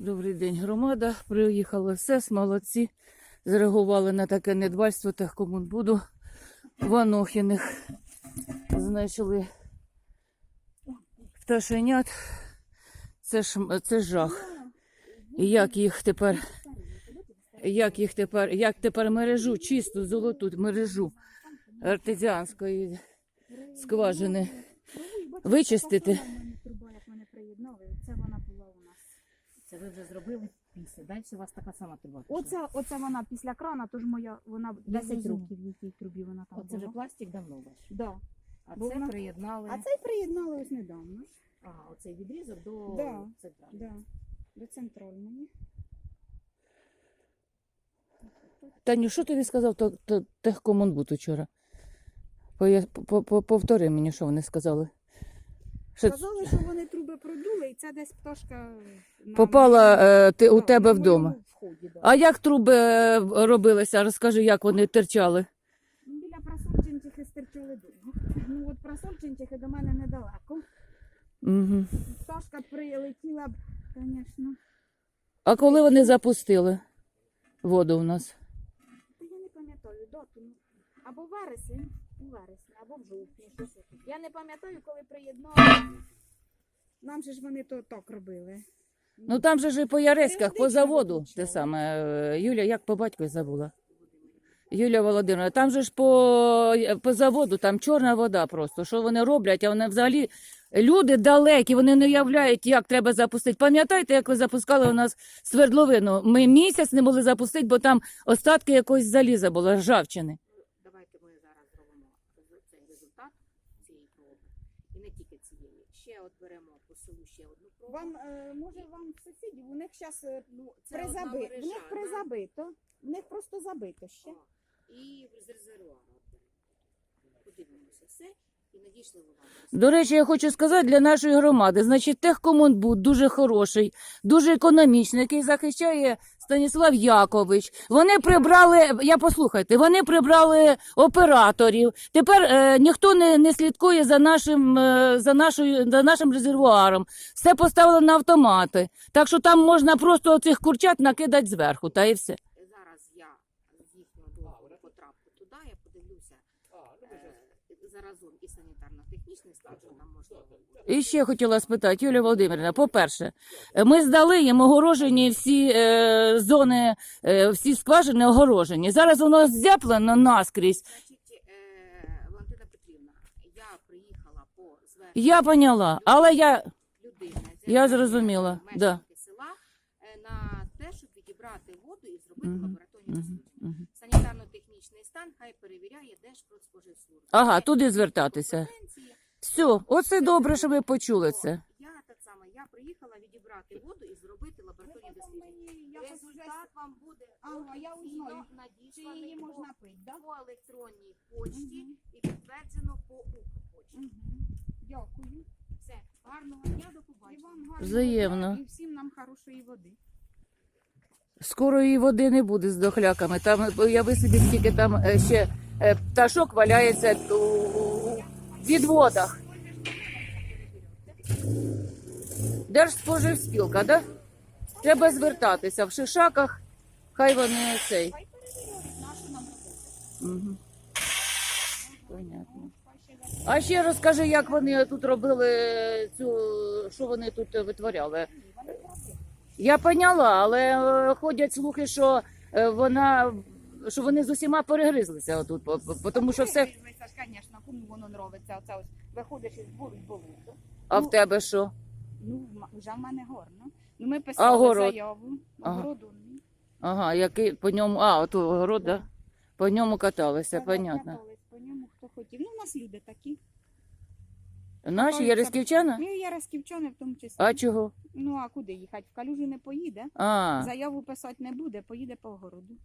Добрий день, громада. Приїхала СЕС, молодці. Зреагували на таке недбальство Техкомунбуду Ванохіних. Знайшли пташенят. Це ж це жах. Як їх тепер, як їх тепер, як тепер мережу, чисту золоту мережу артезіанської скважини вичистити. Труба, як мене приєднали, це вона була у нас. Ви вже зробили після. Далі у вас така сама труба. пішла. Оце, оце вона після крана, тож моя, вона 10 зрозуміла. років в якій трубі вона там Оце вже пластик давно ваш. Да. А Бо це вона- приєднали. А цей приєднали ось недавно. Ага, оцей відрізок до Да. центрального. Да. До центральної. Таню, що тобі сказав то, то, Техкомунбуд учора? Поя- по- по- Повтори мені, що вони сказали. Що Сказали, що вони труби продули, і ця десь пташка на попала е, ти, у тебе на вдома. моєму вході, да. А як труби е, робилися? Розкажи, як вони терчали. Ну, Біля просольченчихи стирчали довго. Ну от просольченчихи до мене недалеко. Угу. Пташка прилетіла б, звісно. А коли вони запустили воду в нас? Та я не пам'ятаю дату. ну, Або вересень, у вересні, або в жовтні. щось. Я не пам'ятаю, коли приєднали. Нам же ж вони то так робили. Ну там же ж і по Яреськах, по заводу, те саме. е, Юля, як по батькові забула? Юлія Володимирівна, там же ж по, по заводу, там чорна вода просто. Що вони роблять, а вони взагалі люди далекі, вони не уявляють, як треба запустити. Пам'ятаєте, як ви запускали у нас свердловину? Ми місяць не могли запустити, бо там остатки якогось заліза було, ржавчини. Давайте ми зараз зробимо резу- цей результат цієї проби. І не тільки цієї. Ще от беремо по селу ще одну пробу. Вам, е, може, вам сусідів, у них зараз Ну, це призаби... в них мережа, да? призабито. В них просто забито ще. О, І з резервуара. Подивимося все. До речі, я хочу сказати для нашої громади, значить, Техкомунбуд дуже хороший, дуже економічний, який захищає Станіслав Якович. Вони прибрали, я послухайте, вони прибрали операторів. Тепер е, ніхто не, не слідкує за нашим, е, за, нашою, за нашим резервуаром. Все поставили на автомати. Так що там можна просто оцих курчат накидати зверху, та і все. Зараз я з їхнього договору потраплю туди, я подивлюся е, заразом і санітарно-технічний стан, що там можна буде. І ще хотіла спитати, Юлія Володимирівна, по-перше, ми здали їм огорожені всі е, зони, е, всі скважини огорожені. Зараз воно зяплено наскрізь. Значить, е, Валентина Петрівна, я приїхала по зверненню Я поняла, але я. людини, Я зрозуміла, да. села, е, на те, щоб відібрати воду і зробити Мгм, лабораторні мгм, дослідження. мгм. Санітарно-технічний стан хай перевіряє Держпродспоживслужба. Ага, туди звертатися. Все, оце добре, що ви почули це. Я так само, я приїхала відібрати воду і зробити лабораторні дослідження. Результат вам буде Ага, я узнаю, Чи її можна пити, да? по електронній почті і підтверджено по Укрпочті. Дякую. Все, гарного дня, до І вам гарного Взаємно. дня, І всім нам хорошої води. Скоро і води не буде з дохляками. Там уяви собі, скільки там е, ще е, пташок валяється у у відводах. Держспоживспілка, да? Треба звертатися в шишаках, хай вони цей. Угу. Понятно. А ще розкажи, як вони тут робили цю, що вони тут витворяли. Я поняла, але е, ходять слухи, що е, вона що вони з усіма перегризлися отут, тому що все. Перевірилися ж, звісно, кому воно нравиться. Оце ось виходиш із болоту. А в тебе що? Ну, вже в мене гарно. Ну, ми писали город? заяву. Ага. Огороду. ні. Ага, який по ньому. А, от город, да? По ньому каталися, Та понятно. катались По ньому хто хотів. Ну, у нас люди такі. Наші Катаються. Ну, і Яросківчани в тому числі. А чого? Ну, а куди їхати? В калюжу не поїде. А, Заяву писати не буде, поїде по огороду.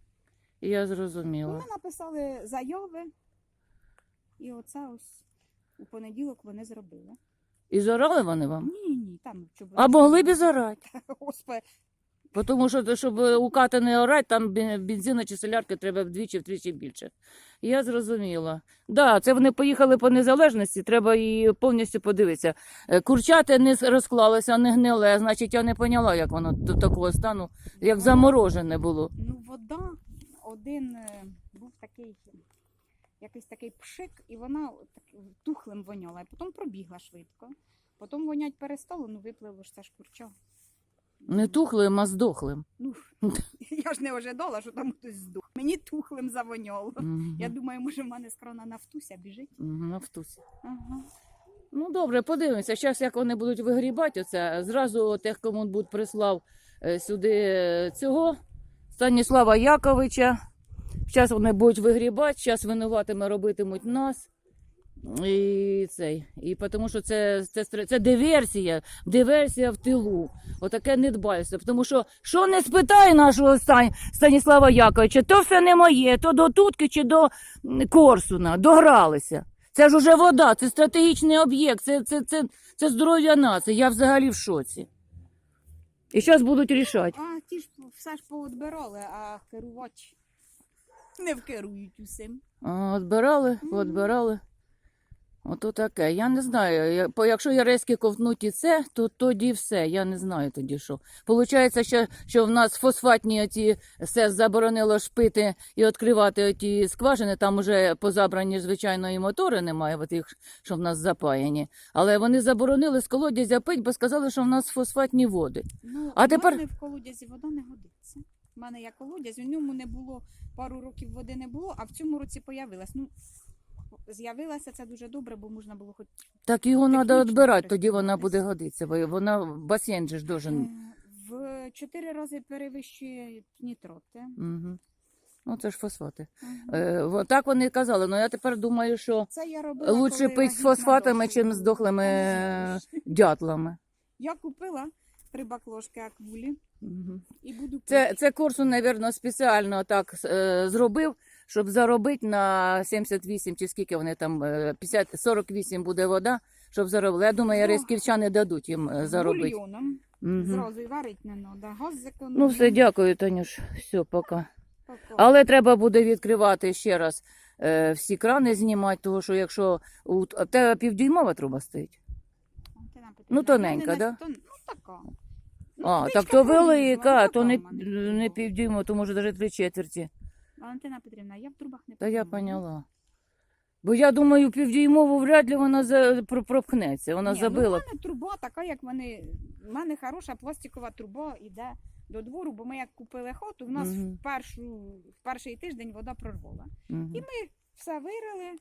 я Ну, зрозуміла. ми написали заяви. І оце ось у понеділок вони зробили. І зорали вони вам? Ні, ні, там чого. А могли б і зорати. Господи, Тому що, щоб у кати не орати, там бен- бензина чи солярки треба вдвічі-втричі більше. Я зрозуміла. Да, це вони поїхали по незалежності, треба її повністю подивитися. Е, Курчати не розклалися, не гниле, значить, я не поняла, як воно до такого стану, як заморожене було. Ну, вода, один е, був такий, якийсь такий пшик, і вона так тухлим воняла, і потім пробігла швидко. Потім вонять перестало, ну випливо ж це ж курча. Не тухлим, а здохлим. Ну, я ж не ожидала, що там хтось здох. Мені тухлим завоняло. Мгм. Я думаю, може в мене з крана нафтуся біжить. Мгм, Нафтуся. Ага. Ну добре, подивимося. Зараз як вони будуть вигрібати оце, зразу Техкомунбуд прислав е, сюди е, цього Станіслава Яковича. Зараз вони будуть вигрібати, зараз винуватими робитимуть нас. І цей. І тому що це, це, це диверсія, диверсія в тилу. Отаке недбальство. Тому що що не спитає нашого Стань, Станіслава Яковича, то все не моє, то до Тутки чи до Корсуна. Догралися. Це ж уже вода, це стратегічний об'єкт, це, це, це, це здоров'я нації. Я взагалі в шоці. І зараз будуть рішати. А ті ж все ж поотбирали, а керувач не вкерують усім. А, Отбирали, Мгм. Ото таке. Я не знаю. Я- по- Якщо я резки ковтнуть і це, то тоді все. Я не знаю тоді що. Получається, що, що в нас фосфатні оті СЕС заборонило шпити і відкривати оті скважини. Там уже позабрані, звичайно, і мотори немає, от їх, що в нас запаяні. Але вони заборонили з колодязя пить, бо сказали, що в нас фосфатні води. Ну, А а тепер- мене в колодязі вода не годиться. У мене є колодязь, у ньому не було пару років води не було, а в цьому році появилась. Ну, з'явилася це дуже добре, бо можна було хоч Так його треба відбирати, тоді вона буде годитися, бо вона басейн же ж должен. Е, в чотири рази перевищує нітроти. Угу. Ну, це ж фосфати. Мгм. Е, так вони казали. Ну я тепер думаю, що Це я робила. лучше пить з фосфатами, чим з дохлими дятлами. Я купила три баклошки аквулі І буду Це, це Корсун, мабуть, спеціально так е, зробив, щоб заробити на 78, чи скільки вони там, е, 50, 48 буде вода, щоб заробили. Я думаю, Ну, рисківчани дадуть їм е, заробити. бульйоном. Мгм. Зразу і варити не треба. Газ зекономив. Ну, все, дякую, Танюш. Все, пока. Пока. Але треба буде відкривати ще раз е, всі крани знімати, тому що якщо у а в тебе півдюймова труба стоїть. Ну, тоненька, мене да? тон- Ну, така. Ну, А, так то велика, ну, то не, в не труба. то може навіть три четверті. Валентина Петрівна, я в трубах не Та я понимаю. поняла. Бо я думаю, півдюймову вряд ли вона за, про- пропхнеться. Вона Ні, Ну, в мене труба така, як вони. В мене хороша пластикова труба йде до двору, бо ми як купили хату, в нас Мгм. в, першу, в перший тиждень вода прорвала. Мгм, І ми все вирили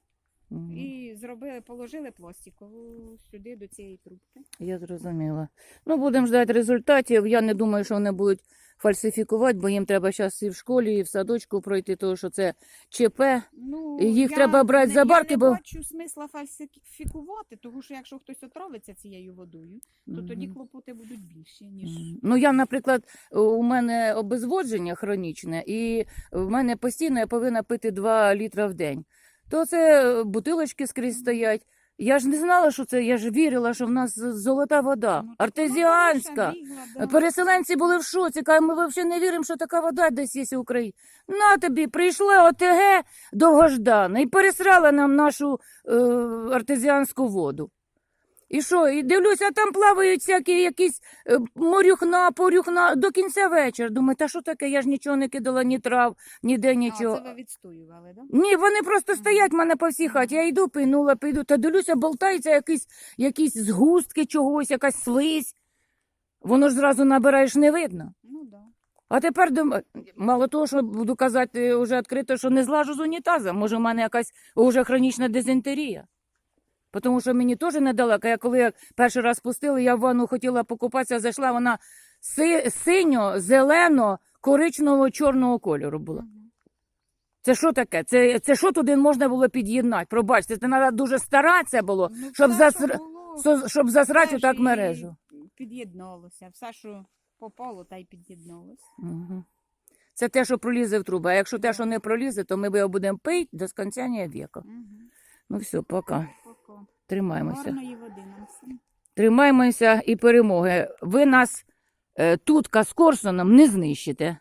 мгм. і зробили, положили пластикову сюди до цієї трубки. Я зрозуміла. Ну, будемо ждати результатів. Я не думаю, що вони будуть фальсифікувати, бо їм треба зараз і в школі, і в садочку пройти, тому що це ЧП. Ну, І їх я треба брати не, за барки, я бо- не бачу смисла фальсифікувати, тому що якщо хтось отравиться цією водою, то тоді клопоти будуть більші, ніж. Мгм. Ну, я, наприклад, у мене обезводження хронічне, і в мене постійно я повинна пити 2 літра в день. То це е, бутилочки скрізь стоять. Я ж не знала, що це, я ж вірила, що в нас золота вода, Ну, артезіанська. Переселенці були в шоці, кажуть, ми взагалі не віримо, що така вода десь є в Україні. На тобі, прийшла ОТГ довгождана і пересрала нам нашу е, артезіанську воду. І що, і дивлюся, там плавають всякі якісь е, морюхна, порюхна до кінця вечора. Думаю, та що таке? Я ж нічого не кидала, ні трав, ніде нічого. А, це ви відстоювали, так? Ні, вони просто стоять в мене по всій хаті. Я йду, пийнула, піду, та дивлюся, болтається якісь, якісь згустки чогось, якась слизь. Воно ж зразу набираєш, не видно. Ну. Да. А тепер мало того, що буду казати вже відкрито, що не злажу з унітаза. Може, в мене якась вже хронічна дизентерія. Тому що мені теж недалеко. Я коли перший раз пустила, я в ванну хотіла покупатися, зайшла, вона си- синьо, зелено, коричневого, чорного кольору була. Це що таке? Це, це що туди можна було під'єднати? Пробачте, це треба дуже старатися було, Ну, щоб, все, заср... що було, щоб засрати так мережу. Під'єдналося. Все, що попало, та й під'єдналося. Угу. Це те, що пролізе в трубу. А якщо те, що не пролізе, то ми його будемо пити до скончання віку. Угу. Ну все, пока. Тримаємося. Гарної води нам всім. Тримаємося і перемоги. Ви нас е, тутка з не знищите.